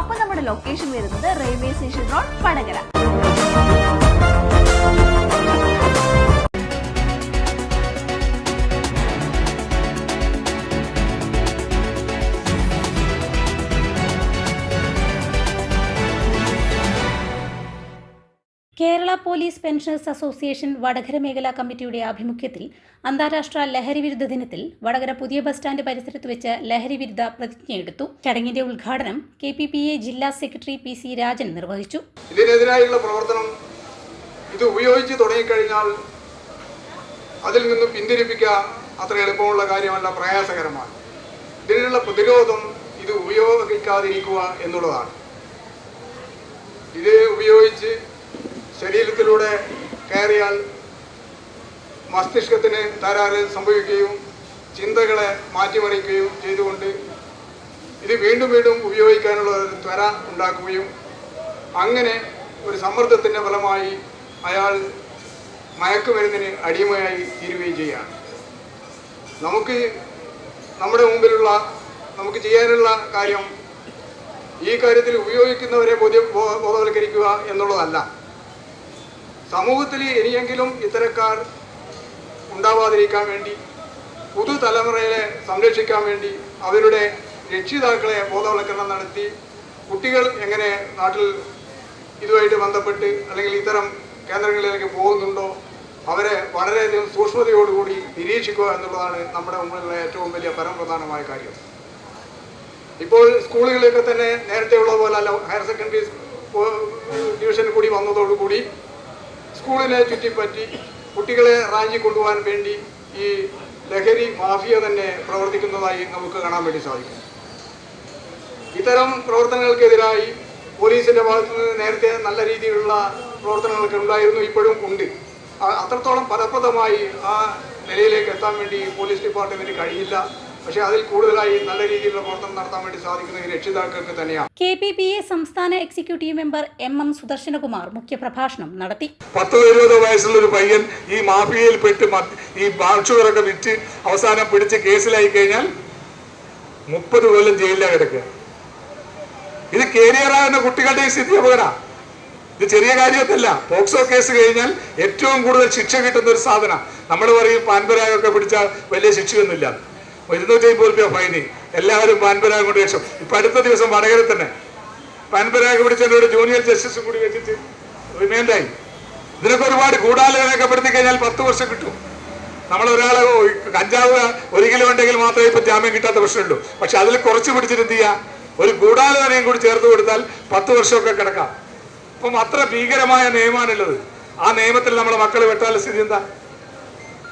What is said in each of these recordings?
അപ്പൊ നമ്മുടെ ലൊക്കേഷൻ വരുന്നത് railway station road Vadakara. Police pensioners association Vadakara മേഖലാ കമ്മിറ്റിയുടെ ആഭിമുഖ്യത്തിൽ അന്താരാഷ്ട്ര ലഹരി വിരുദ്ധ ദിനത്തിൽ വടകര പുതിയ ബസ് സ്റ്റാൻഡ് പരിസരത്ത് വെച്ച് ലഹരി വിരുദ്ധ പ്രതിജ്ഞയെടുത്തു. ചടങ്ങിന്റെ ഉദ്ഘാടനം കെ പി പി എ ജില്ലാ സെക്രട്ടറി പി സി രാജൻ നിർവഹിച്ചു. ഇതിനെതിരായുള്ള പ്രവർത്തനം ഇത് ഉപയോഗിച്ച് തുടങ്ങിക്കഴിഞ്ഞാൽ അതിൽ നിന്ന് പിന്തിരിപ്പിക്കുക അത്ര എളുപ്പമുള്ള കാര്യമല്ല പ്രയാസകരമാണ്. ഇതിനുള്ള പ്രതിരോധം ഇത് ഉപയോഗിക്കാതിരിക്കുക എന്നുള്ളതാണ്. ഇത് ഉപയോഗിച്ച് ശരീരത്തിലൂടെ കയറിയാൽ മസ്തിഷ്കത്തിന് തകരാറ് സംഭവിക്കുകയും ചിന്തകളെ മാറ്റിമറിക്കുകയും ചെയ്തുകൊണ്ട് ഇത് വീണ്ടും വീണ്ടും ഉപയോഗിക്കാനുള്ള ഒരു ത്വര ഉണ്ടാക്കുകയും അങ്ങനെ ഒരു സമ്മർദ്ദത്തിന്റെ ഫലമായി അയാൾ മയക്കുമരുന്നിന് അടിമയായി തീരുകയും ചെയ്യുകയാണ്. നമുക്ക് നമ്മുടെ മുമ്പിലുള്ള നമുക്ക് ചെയ്യാനുള്ള കാര്യം ഈ കാര്യത്തിൽ ഉപയോഗിക്കുന്നവരെ ബോധ്യ ബോധവൽക്കരിക്കുക എന്നുള്ളതല്ല. സമൂഹത്തിൽ ഇനിയെങ്കിലും ഇത്തരക്കാർ ഉണ്ടാവാതിരിക്കാൻ വേണ്ടി പുതുതലമുറയെ സംരക്ഷിക്കാൻ വേണ്ടി അവരുടെ രക്ഷിതാക്കളെ ബോധവൽക്കരണം നടത്തി കുട്ടികൾ എങ്ങനെ നാട്ടിൽ ഇതുമായിട്ട് ബന്ധപ്പെട്ട് അല്ലെങ്കിൽ ഇത്തരം കേന്ദ്രങ്ങളിലേക്ക് പോകുന്നുണ്ടോ അവരെ വളരെയധികം സൂക്ഷ്മതയോടുകൂടി നിരീക്ഷിക്കുക എന്നുള്ളതാണ് നമ്മുടെ മുമ്പിലുള്ള ഏറ്റവും വലിയ പരമപ്രധാനമായ കാര്യം. ഇപ്പോൾ സ്കൂളുകളിലൊക്കെ തന്നെ നേരത്തെ ഉള്ളതുപോലെ അല്ല ഹയർ സെക്കൻഡറി ഡിവിഷൻ കൂടി വന്നതോടുകൂടി സ്കൂളിനെ ചുറ്റിപ്പറ്റി കുട്ടികളെ റാഞ്ചി കൊണ്ടുപോകാൻ വേണ്ടി ഈ ലഹരി മാഫിയ തന്നെ പ്രവർത്തിക്കുന്നതായി നമുക്ക് കാണാൻ വേണ്ടി സാധിക്കും. ഇത്തരം പ്രവർത്തനങ്ങൾക്കെതിരായി പോലീസിന്റെ ഭാഗത്തു നിന്ന് നേരത്തെ നല്ല രീതിയിലുള്ള പ്രവർത്തനങ്ങളൊക്കെ ഉണ്ടായിരുന്നു ഇപ്പോഴും ഉണ്ട്. അത്രത്തോളം ഫലപ്രദമായി ആ നിലയിലേക്ക് എത്താൻ വേണ്ടി പോലീസ് ഡിപ്പാർട്ട്മെന്റ് കഴിയില്ല പക്ഷേ അതിൽ കൂടുതലായി നല്ല രീതിയിലുള്ള പ്രവർത്തനം നടത്താൻ വേണ്ടി സാധിക്കുന്നത് ഈ രക്ഷിതാക്കൾക്ക് തന്നെയാണ്. കെ പി പി എ സംസ്ഥാന executive member M M Sudarsanakumar മുഖ്യപ്രഭാഷണം നടത്തി. പത്തോ ഇരുപതോ വയസ്സുള്ള ഒരു പയ്യൻ ഈ മാഫിയയിൽ പെട്ട് ഈ ബാക്ഷുവറൊക്കെ വിറ്റ് അവസാനം പിടിച്ച് കേസിലായി കഴിഞ്ഞാൽ മുപ്പത് കൊല്ലം ജയിലിലാണ് കിടക്കുക. ഇത് കേരിയറാകുന്ന കുട്ടികളുടെ ഈ സ്ഥിതി അപകട. ഇത് ചെറിയ കാര്യമൊന്നുമല്ല. പോക്സോ കേസ് കഴിഞ്ഞാൽ ഏറ്റവും കൂടുതൽ ശിക്ഷ കിട്ടുന്ന ഒരു സാധന. നമ്മൾ പറയും പാൻപരാഗൊക്കെ പിടിച്ചാൽ വലിയ ശിക്ഷയൊന്നുമില്ല. ഇരുന്നൂറ്റി അമ്പത് രൂപ ഫൈന് എല്ലാവരും പാൻപരാഗം കൊണ്ട് വെച്ചു. ഇപ്പൊ അടുത്ത ദിവസം വടകര തന്നെ. പാൻപരാഗ് പിടിച്ചതിനോട് ജൂനിയർ ജസ്റ്റിസും കൂടി വെച്ചിട്ട് റിമൈൻഡായി ഇതിനൊക്കെ ഒരുപാട് ഗൂഢാലോചനയൊക്കെപ്പെടുത്തി കഴിഞ്ഞാൽ പത്ത് വർഷം കിട്ടും. നമ്മൾ ഒരാളെ കഞ്ചാവ് ഒരു കിലോ ഉണ്ടെങ്കിൽ മാത്രമേ ഇപ്പൊ ജാമ്യം കിട്ടാത്ത പ്രശ്നമുള്ളൂ. പക്ഷെ അതിൽ കുറച്ച് പിടിച്ചിട്ട് എന്ത് ഒരു ഗൂഢാലോചനയും കൂടി ചേർത്ത് കൊടുത്താൽ പത്ത് വർഷമൊക്കെ കിടക്കാം. അപ്പം അത്ര ഭീകരമായ നിയമമാണുള്ളത്. ആ നിയമത്തിൽ നമ്മളെ മക്കൾ വെട്ടാൽ സ്ഥിതി എന്താ?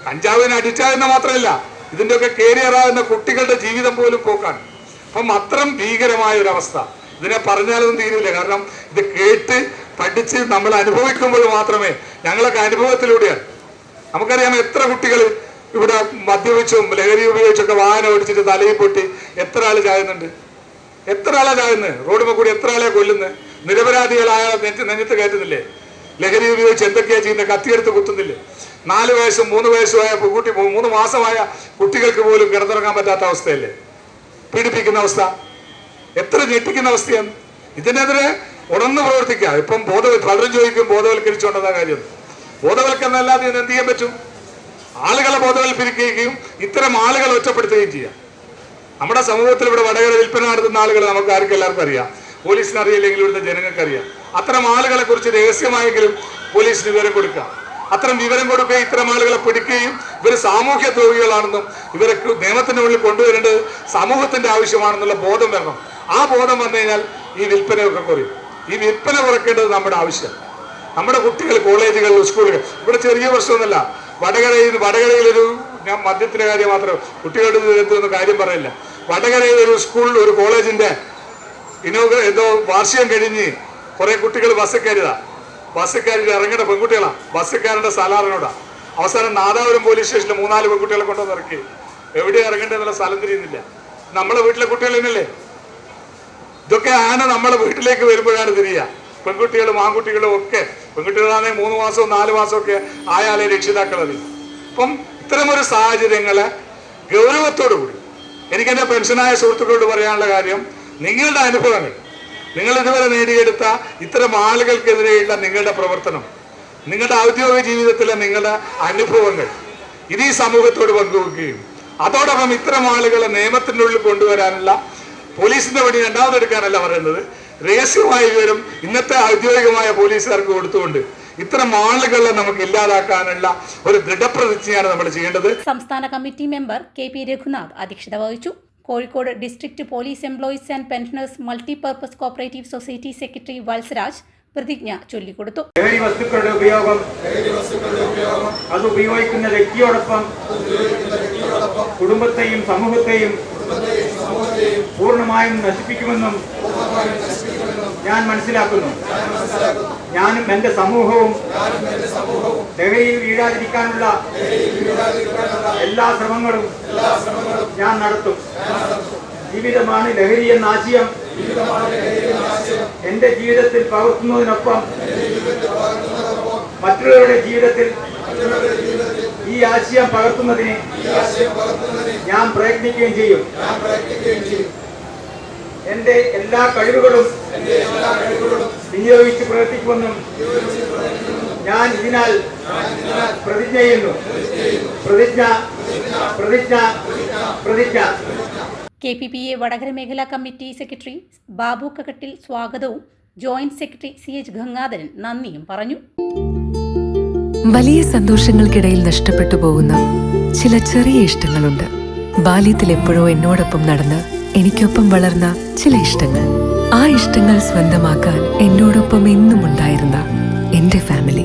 കഞ്ചാവിനെ അടിച്ചാൽ എന്ന് മാത്രമല്ല ഇതിന്റെയൊക്കെ കേരിയറാകുന്ന കുട്ടികളുടെ ജീവിതം പോലും പോക്കാണ് അപ്പം അത്രയും ഭീകരമായ ഒരു അവസ്ഥ ഇതിനെ പറഞ്ഞാലൊന്നും തീരില്ല. കാരണം ഇത് കേട്ട് പഠിച്ച് നമ്മൾ അനുഭവിക്കുമ്പോൾ മാത്രമേ ഞങ്ങളൊക്കെ അനുഭവത്തിലൂടെയാണ്. നമുക്കറിയാം എത്ര കുട്ടികൾ ഇവിടെ മദ്യപിച്ചും ലഹരി ഉപയോഗിച്ചൊക്കെ വാഹനം ഓടിച്ചിട്ട് തലയിൽ പൊട്ടി എത്ര ആൾ ചായുന്നുണ്ട്? എത്ര ആളാ ചായുന്നത്? റോഡുമ്മ കൂടി എത്ര ആളെ കൊല്ലുന്നത്? നിരപരാധികളായ നെറ്റ് നെഞ്ഞത്ത് കയറ്റുന്നില്ലേ? ലഹരി ഉപയോഗിച്ച് എന്തൊക്കെയാ ചെയ്യുന്നത് കത്തിയെടുത്ത് കുത്തുന്നില്ലേ? നാല് വയസ്സും മൂന്ന് വയസ്സുമായ കുട്ടി മൂന്ന് മാസമായ കുട്ടികൾക്ക് പോലും കിടന്നിറങ്ങാൻ പറ്റാത്ത അവസ്ഥയല്ലേ? പീഡിപ്പിക്കുന്ന അവസ്ഥ. എത്ര ഞെട്ടിക്കുന്ന അവസ്ഥയാണ്. ഇതിനെതിരെ ഉണർന്ന് പ്രവർത്തിക്കുക. ഇപ്പം ബോധ പലരും ചോദിക്കും ബോധവൽക്കരിച്ചുകൊണ്ടെന്ന കാര്യം? ബോധവൽക്കരണം അല്ലാതെ ഇതിന് എന്ത് ചെയ്യാൻ പറ്റും? ആളുകളെ ബോധവൽക്കരിക്കുകയും ഇത്തരം ആളുകളെ ഒറ്റപ്പെടുത്തുകയും ചെയ്യാം. നമ്മുടെ സമൂഹത്തിൽ ഇവിടെ വടകര വിൽപ്പന നടത്തുന്ന ആളുകൾ നമുക്ക് ആർക്കെല്ലാവർക്കും അറിയാം? പോലീസിന് അറിയില്ലെങ്കിൽ ഇവിടുത്തെ ജനങ്ങൾക്ക് അറിയാം അത്തരം ആളുകളെ കുറിച്ച് രഹസ്യമായെങ്കിലും പോലീസിന് വിവരം കൊടുക്കുക. അത്തരം വിവരം കൊടുക്കുകയും ഇത്തരം ആളുകളെ പിടിക്കുകയും ഇവർ സാമൂഹ്യ ദ്രോഹികളാണെന്നും ഇവരെ നിയമത്തിന്റെ മുന്നിൽ കൊണ്ടുവരേണ്ടത് സമൂഹത്തിന്റെ ആവശ്യമാണെന്നുള്ള ബോധം വരണം. ആ ബോധം വന്നു കഴിഞ്ഞാൽ ഈ വിൽപ്പനയൊക്കെ കുറയും. ഈ വിൽപ്പന കുറയ്ക്കേണ്ടത് നമ്മുടെ ആവശ്യം. നമ്മുടെ കുട്ടികൾ കോളേജുകൾ സ്കൂളുകൾ. ഇവിടെ ചെറിയ പ്രശ്നമൊന്നുമല്ല. വടകരയിൽ വടകരയിലൊരു ഞാൻ മദ്യത്തിന്റെ കാര്യം മാത്രം കുട്ടികളുടെ ഇതിലൊന്നും കാര്യം പറയില്ല. വടകരയിൽ ഒരു സ്കൂളിൽ ഒരു കോളേജിന്റെ ഇനോഗ്ര എന്തോ വാർഷികം കഴിഞ്ഞ് കുറെ കുട്ടികൾ ബസ് കയറിയതാ. ബസ് കയറി ഇറങ്ങേണ്ട പെൺകുട്ടികളാ. ബസ്സിക്കാരന്റെ സാലാറിനോടാ. അവസാനം നാദാപുരം പോലീസ് സ്റ്റേഷനിൽ മൂന്നാൽ പെൺകുട്ടികളെ കൊണ്ടുവന്ന് ഇറക്കി. എവിടെ ഇറങ്ങേണ്ടതെന്നുള്ള സ്ഥലം തിരിയുന്നില്ല. നമ്മളെ വീട്ടിലെ കുട്ടികൾ തന്നെയല്ലേ? ഇതൊക്കെ ആന നമ്മളെ വീട്ടിലേക്ക് വരുമ്പോഴാണ് തിരിയുക. പെൺകുട്ടികളും ആൺകുട്ടികളും ഒക്കെ പെൺകുട്ടികളാണെങ്കിൽ മൂന്ന് മാസവും നാല് മാസവും ഒക്കെ ആയാലേ രക്ഷിതാക്കളത് അപ്പം ഇത്തരമൊരു സാഹചര്യങ്ങളെ ഗൗരവത്തോടു കൂടി എനിക്ക് പെൻഷനായ സുഹൃത്തുക്കളോട് പറയാനുള്ള കാര്യം നിങ്ങളുടെ അനുഭവങ്ങൾ. നിങ്ങൾ ഇതുവരെ നേടിയെടുത്ത ഇത്തരം ആളുകൾക്കെതിരെയുള്ള നിങ്ങളുടെ പ്രവർത്തനം നിങ്ങളുടെ ഔദ്യോഗിക ജീവിതത്തിലെ നിങ്ങളുടെ അനുഭവങ്ങൾ ഇത് ഈ സമൂഹത്തോട് പങ്കുവെക്കുകയും അതോടൊപ്പം ഇത്തരം ആളുകളെ നിയമത്തിന്റെ ഉള്ളിൽ കൊണ്ടുവരാനുള്ള പോലീസിന്റെ പണി രണ്ടാമതെടുക്കാനല്ല പറയുന്നത്. രഹസ്യമായ വിവരം ഇന്നത്തെ ഔദ്യോഗികമായ പോലീസുകാർക്ക് കൊടുത്തുകൊണ്ട് ഇത്തരം ആളുകളെ നമുക്ക് ഇല്ലാതാക്കാനുള്ള ഒരു ദൃഢപ്രതിജ്ഞയാണ് നമ്മൾ ചെയ്യേണ്ടത്. സംസ്ഥാന committee member K P Raghunath അധ്യക്ഷത വഹിച്ചു. Kozhikode district police employees and pensioners multipurpose cooperative society secretary Valsaraj പ്രതിജ്ഞ ചൊല്ലിക്കൊടുത്തു. ലഹരി വസ്തുക്കളുടെ ഉപയോഗം അത് ഉപയോഗിക്കുന്ന വ്യക്തിയോടൊപ്പം കുടുംബത്തെയും സമൂഹത്തെയും പൂർണമായും നശിപ്പിക്കുമെന്നും ഞാൻ മനസ്സിലാക്കുന്നു. ഞാനും എന്റെ സമൂഹവും ലഹരിയിൽ വീഴാതിരിക്കാനുള്ള എല്ലാ ശ്രമങ്ങളും ഞാൻ നടത്തും. ജീവിതമാണ് ലഹരി എന്ന ആശയം. എന്റെ ജീവിതത്തിൽ പകർത്തുന്നതിനൊപ്പം മറ്റുള്ളവരുടെ ജീവിതത്തിൽ ഈ ആശയം പകർത്തുന്നതിന് ഞാൻ പ്രയത്നിക്കുകയും ചെയ്യും. എന്റെ എല്ലാ കഴിവുകളും വിനിയോഗിച്ച് പ്രവർത്തിക്കുമെന്നും ഞാൻ ഇതിനാൽ പ്രതിജ്ഞ ചെയ്യുന്നു പ്രതിജ്ഞ പ്രതിജ്ഞ പ്രതിജ്ഞ. K P P A Vadakara മേഖലാ കമ്മിറ്റി സെക്രട്ടറി ബാബു കക്കട്ടിൽ സ്വാഗതവും joint secretary C H Gangadharan നന്ദിയും പറഞ്ഞു. വലിയ സന്തോഷങ്ങൾക്കിടയിൽ നഷ്ടപ്പെട്ടു പോകുന്ന ചില ചെറിയ ഇഷ്ടങ്ങളുണ്ട്. ബാല്യത്തിൽ എപ്പോഴോ എന്നോടൊപ്പം നടന്ന് എനിക്കൊപ്പം വളർന്ന ചില ഇഷ്ടങ്ങൾ. ആ ഇഷ്ടങ്ങൾ സ്വന്തമാക്കാൻ എന്നോടൊപ്പം എന്നും ഉണ്ടായിരുന്ന എന്റെ ഫാമിലി.